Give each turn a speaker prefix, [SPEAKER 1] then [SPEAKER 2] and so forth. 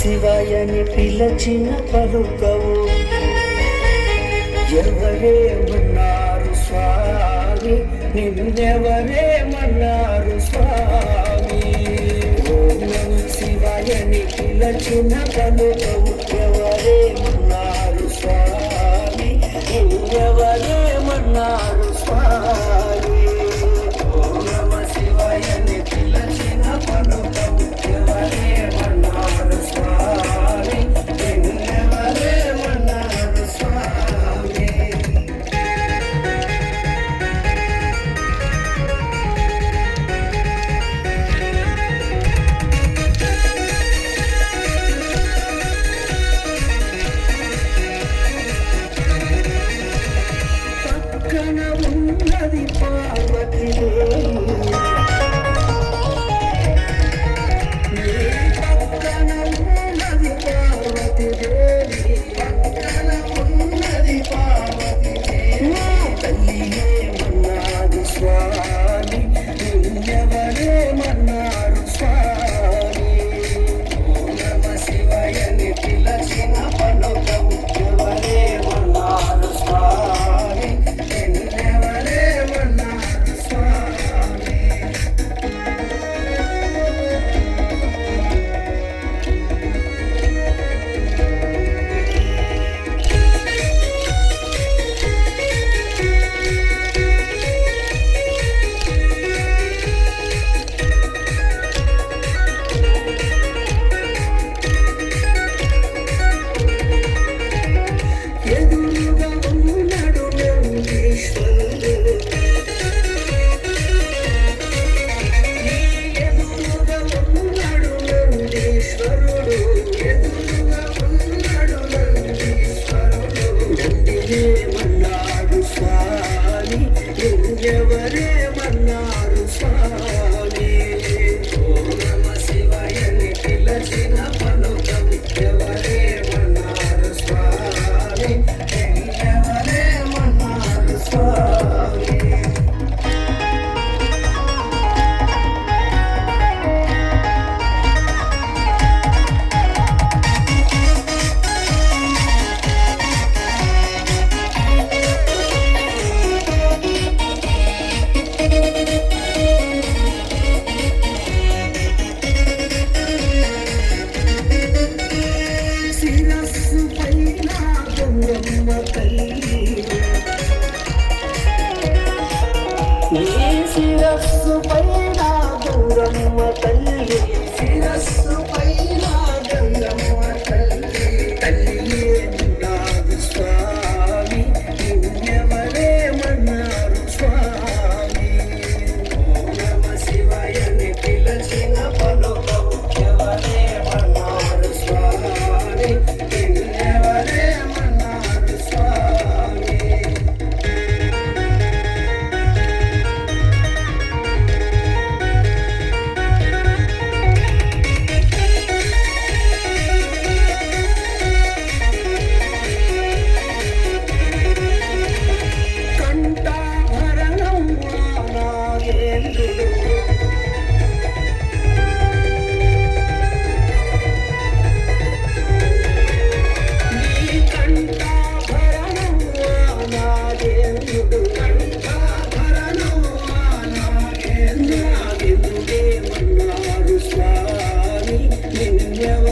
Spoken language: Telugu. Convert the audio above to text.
[SPEAKER 1] శివాయని పిలచిన పలుకవు ఎవరే ఉన్నారు స్వామి? నిన్నెవరేమన్నారు స్వామి? ఓం శివాయని పిలచిన పలుకవు ఎవరేమన్నారు స్వామి? ఎవరేమన్నారు స్వామి? Thank you. Christmas. శిరస్సు పైన దూరమ్మ తల్లి శిరస్సు never